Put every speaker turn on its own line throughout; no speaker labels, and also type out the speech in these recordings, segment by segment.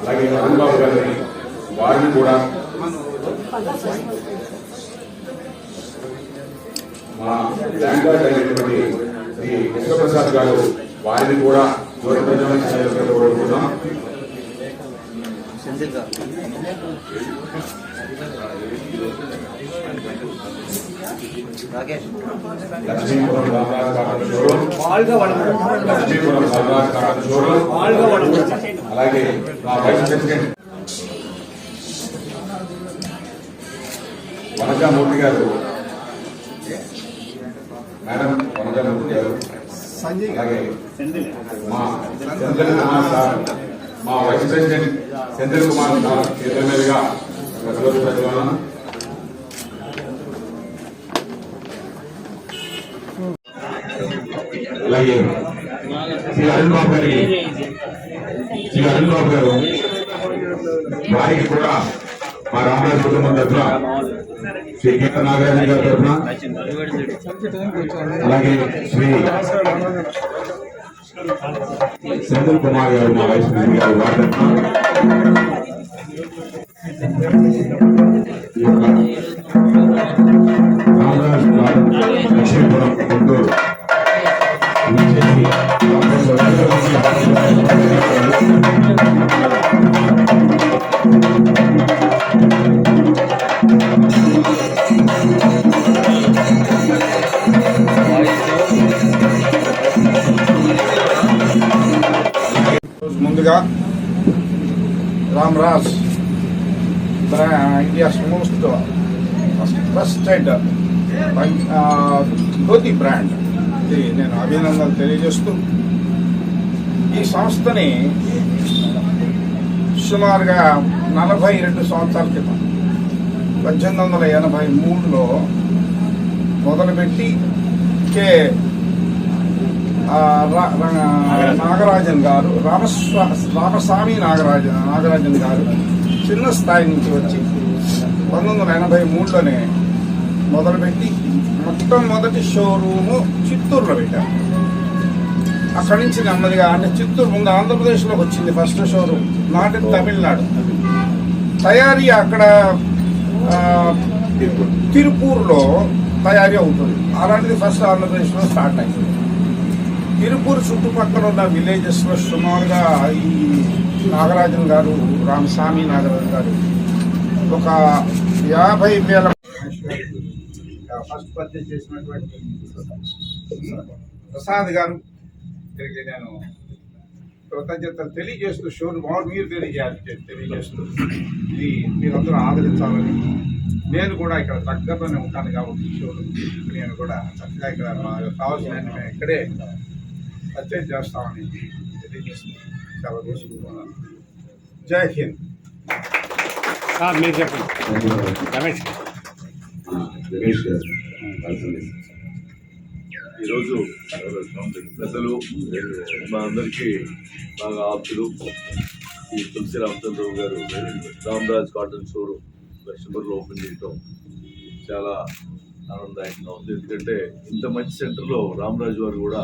అలాగే రాంబాబు గారిని వారిని కూడా మా బ్యాంక్ గార్డ్ అయినటువంటి శ్రీ కృష్ణప్రసాద్ గారు వారిని కూడా దూర ప్రజానికి కోరుకుంటున్నాం Lakshmipuram Ramraj cotton showroom Lakshmipuram Ramraj cotton showroom అలాగే మా వైస్ ప్రెసిడెంట్ వనజామూర్తి గారు మేడం వనజామూర్తి గారు. అలాగే. మా vice president Senthil Kumar sir ప్రజలను అలాగే శ్రీ అరుణ్ బాబు గారి శ్రీ అరుణ్ బాబు గారు వారికి కూడా మా రామరాజు కుటుంబం తరఫున శ్రీ గీత నాగరాజన్ గారి తరఫున అలాగే శ్రీ సెందుల్ కుమార్ గారు మా వైస్ ప్రెసిడెంట్ గారు వారి తరఫున రామరాజు గారు లక్ష్మీపురం
ముందుగా Ramraj India's most trusted dhoti brand. ఇది నేను అభినందనలు తెలియజేస్తూ ఈ సంస్థని సుమారుగా నలభై రెండు సంవత్సరాల క్రితం పద్దెనిమిది వందల ఎనభై మూడులో మొదలుపెట్టి కే నాగరాజన్ గారు రామస్వా రామస్వామి నాగరాజన్ నాగరాజన్ గారు చిన్న స్థాయి నుంచి వచ్చి పంతొమ్మిది వందల ఎనభై మూడులోనే మొదలుపెట్టి మొట్టమొదటి షోరూము చిత్తూరులో పెట్టారు. అక్కడి నుంచి నెమ్మదిగా అంటే చిత్తూరు ముందు ఆంధ్రప్రదేశ్లోకి వచ్చింది first showroom not in Tamil Nadu. తయారీ అక్కడ తిరుపూర్లో తయారీ అవుతుంది. అలాంటిది ఫస్ట్ ఆంధ్రప్రదేశ్లో స్టార్ట్ అయింది. తిరుపూర్ చుట్టుపక్కల ఉన్న విలేజెస్లో సుమారుగా ఈ నాగరాజన్ గారు రామస్వామి నాగరాజన్ గారు ఒక యాభై వేల ఫస్ట్ పర్చేజ్ చేసినటువంటి ప్రసాద్ గారు. తిరిగి నేను కృతజ్ఞతలు తెలియజేస్తూ షోను మామూలు మీరు తెలియజేయాలి తెలియజేస్తూ ఇది మీరందరూ ఆదరించాలని నేను కూడా ఇక్కడ దగ్గరలోనే ఉంటాను కాబట్టి షోను నేను కూడా చక్కగా ఇక్కడ కావాల్సిన ఇక్కడే పర్చేజ్ చేస్తామని చాలా తీసుకుంటున్నాను జై హింద్.
మీరు చెప్పండి. రమేష్
రమేష్.
ఈరోజు పెద్దలు మా అందరికీ బాగా ఆప్తులు. ఈ తులసి రామచంద్రరావు గారు రామరాజ్ కాటన్ షోరూమ్ లక్ష్మీపూర్లో ఓపెన్ చేయటం చాలా ఆనందదాయకంగా ఉంది. ఎందుకంటే ఇంత మంచి సెంటర్లో రామరాజు వారు కూడా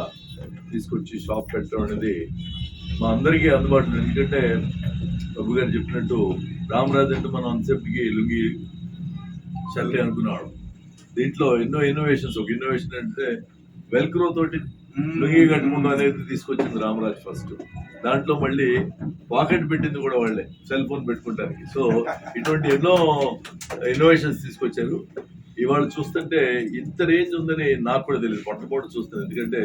తీసుకొచ్చి షాప్ పెట్టడం అనేది మా అందరికీ అందుబాటులో. ఎందుకంటే ప్రభు గారు చెప్పినట్టు రామరాజు అంటే మనం అంతసేపటికి లుంగి షర్టే అనుకున్నాడు దీంట్లో ఎన్నో ఇన్నోవేషన్స్ ఒక ఇన్నోవేషన్ అంటే వెల్క్రో తోటి లుంగి కట్టుకుంటూ అనేది తీసుకొచ్చింది రామరాజ్ ఫస్ట్ దాంట్లో మళ్ళీ పాకెట్ పెట్టింది కూడా వాళ్ళే సెల్ ఫోన్ పెట్టుకోవడానికి సో ఇటువంటి ఎన్నో ఇన్నోవేషన్స్ తీసుకొచ్చారు. ఇవాళ చూస్తుంటే ఇంత రేంజ్ ఉందని నాకు కూడా తెలియదు. మొట్టమొదటి చూస్తుంది ఎందుకంటే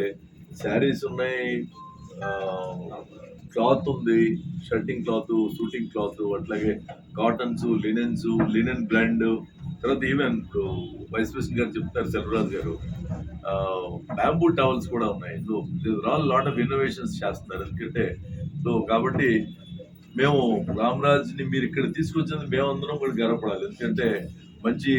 శారీస్ ఉన్నాయి క్లాత్ ఉంది షర్టింగ్ క్లాత్ షూటింగ్ క్లాత్ అట్లాగే కాటన్స్ లినెన్స్ లినెన్ బ్లెండ్ తర్వాత ఈవెన్ ఇప్పుడు వైస్ ప్రెసిడెంట్ గారు చెప్తారు సెల్వరాజ్ గారు. బ్యాంబూ టవల్స్ కూడా ఉన్నాయి. So all lot of innovations చేస్తున్నారు. ఎందుకంటే సో కాబట్టి మేము రామరాజ్ని మీరు ఇక్కడ తీసుకొచ్చింది మేమందరం కూడా గర్వపడాలి. ఎందుకంటే మంచి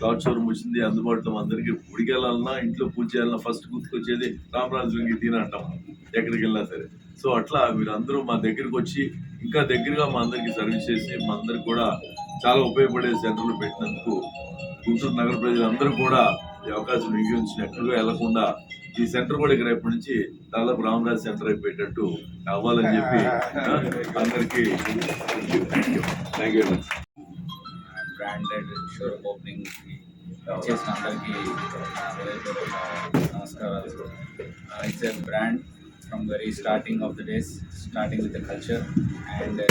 గాడ్ షోరూమ్ వచ్చింది అందుబాటులో అందరికీ గుడికి వెళ్ళాలన్నా ఇంట్లో పూజ చేయాలన్నా ఫస్ట్ గుర్తుకొచ్చేది రామరాజు లుంగి అంటాం ఎక్కడికి వెళ్ళినా సరే. సో అట్లా మీరందరూ మా దగ్గరికి వచ్చి ఇంకా దగ్గరగా మా అందరికి సర్వీస్ చేసి మా అందరికి కూడా చాలా ఉపయోగపడే సెంటర్లు పెట్టినందుకు గుంటూరు నగర ప్రజలందరూ కూడా ఈ అవకాశం వినియోగించిన ఎక్కడికో వెళ్ళకుండా ఈ సెంటర్ కూడా ఇక్కడ రేపటి నుంచి దాదాపు రామరాజ్ సెంటర్ అయిపోయేటట్టు అవ్వాలని చెప్పి అందరికీ thank you thank you
branded showroom opening చేసిన అందరికీ నా హృదయపూర్వక నమస్కారాలు it's a brand from very starting of the days starting with the culture and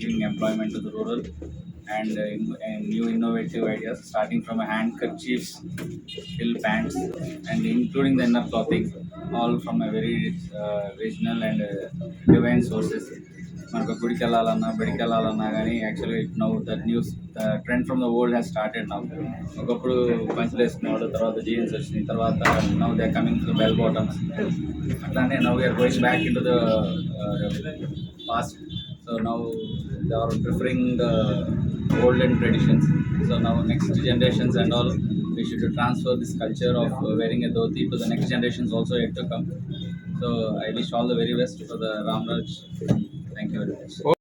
giving employment to the rural and uh, and new innovative ideas starting from a hand kerchiefs till pants and including the inner clothing all from a very uh, regional and uh, divine sources మనకు గుడికి వెళ్ళాలన్నా బడికి వెళ్ళాలన్నా కానీ యాక్చువల్గా it now that news the trend from the world has started now ఒకప్పుడు పంచులు వేసుకునేవాడు తర్వాత జీన్స్ వచ్చినాయి తర్వాత now they coming to bell bottoms అట్లానే now we are going back in to the past so now they are preferring the olden traditions. So now next generations and all, we should transfer this culture of wearing a dhoti to the next generations also yet to come. So I wish all the very best for the Ramraj. Okay.